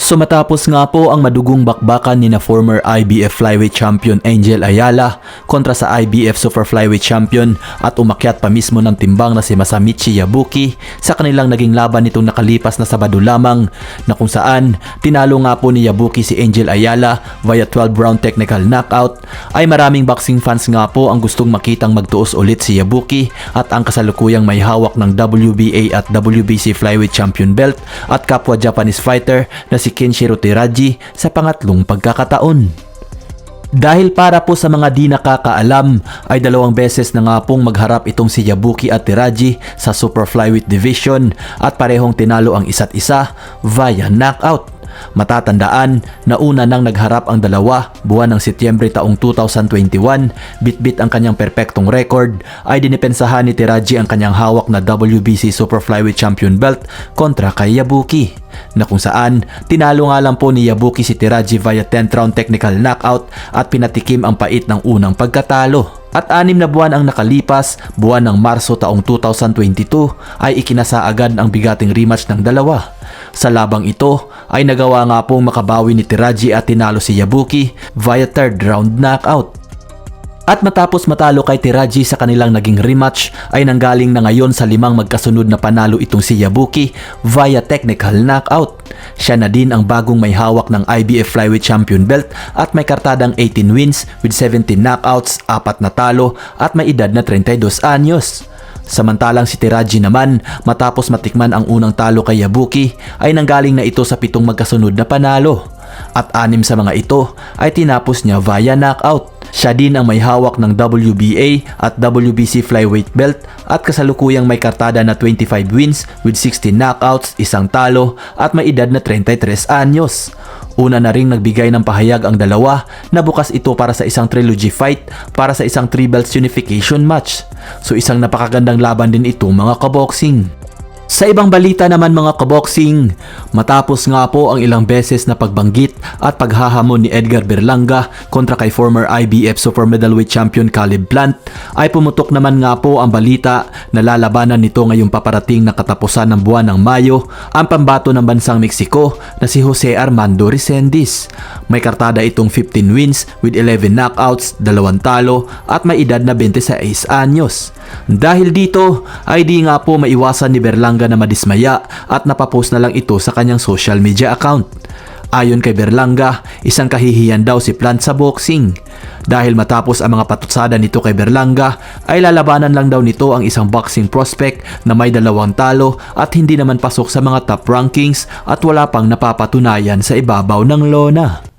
So matapos nga po ang madugong bakbakan ni na former IBF Flyweight Champion Angel Ayala kontra sa IBF Super Flyweight Champion at umakyat pa mismo ng timbang na si Masamichi Yabuki sa kanilang naging laban nitong nakalipas na Sabado lamang na kung saan tinalo nga po ni Yabuki si Angel Ayala via 12 round technical knockout. Ay maraming boxing fans nga po ang gustong makitang magtuos ulit si Yabuki at ang kasalukuyang may hawak ng WBA at WBC Flyweight Champion belt at kapwa Japanese fighter na si Kenshiro Teraji sa pangatlong pagkakataon. Dahil para po sa mga di nakakaalam ay dalawang beses na nga pong magharap itong si Yabuki at Teraji sa Super Flyweight Division at parehong tinalo ang isa't isa via knockout. Matatandaan na una nang nagharap ang dalawa buwan ng Setyembre taong 2021, bitbit ang kanyang perpektong record ay dinipensahan ni Teraji ang kanyang hawak na WBC Super Flyweight Champion belt kontra kay Yabuki na kung saan tinalo nga lang po ni Yabuki si Teraji via 10th round technical knockout at pinatikim ang pait ng unang pagkatalo. At anim na buwan ang nakalipas, buwan ng Marso taong 2022 ay ikinasa agad ang bigating rematch ng dalawa. Sa labang ito ay nagawa nga pong makabawi ni Teraji at tinalo si Yabuki via third round knockout. At matapos matalo kay Teraji sa kanilang naging rematch ay nanggaling na ngayon sa limang magkasunod na panalo itong si Yabuki via technical knockout. Siya na din ang bagong may hawak ng IBF Flyweight Champion belt at may kartadang 18 wins with 17 knockouts, apat na talo at may edad na 32 anyos. Samantalang si Teraji naman matapos matikman ang unang talo kay Yabuki ay nanggaling na ito sa pitong magkasunod na panalo. At anim sa mga ito ay tinapos niya via knockout. Siya din ang may hawak ng WBA at WBC flyweight belt at kasalukuyang may kartada na 25 wins with 16 knockouts, isang talo at may edad na 33 anyos. Una na ring nagbigay ng pahayag ang dalawa na bukas ito para sa isang trilogy fight para sa isang three belts unification match. So isang napakagandang laban din ito mga kaboxing. Sa ibang balita naman mga kaboxing, matapos nga po ang ilang beses na pagbanggit at paghahamon ni Edgar Berlanga kontra kay former IBF Super Middleweight Champion Caleb Plant, ay pumutok naman nga po ang balita na lalabanan nito ngayong paparating na katapusan ng buwan ng Mayo ang pambato ng bansang Mexico na si Jose Armando Resendiz. May kartada itong 15 wins with 11 knockouts, dalawang talo at may edad na 26 anyos. Dahil dito ay di nga po maiwasan ni Berlanga na madismaya at napapost na lang ito sa kanyang social media account. Ayon kay Berlanga, isang kahihiyan daw si Plant sa boxing. Dahil matapos ang mga patutsada nito kay Berlanga, ay lalabanan lang daw nito ang isang boxing prospect na may dalawang talo at hindi naman pasok sa mga top rankings at wala pang napapatunayan sa ibabaw ng lona.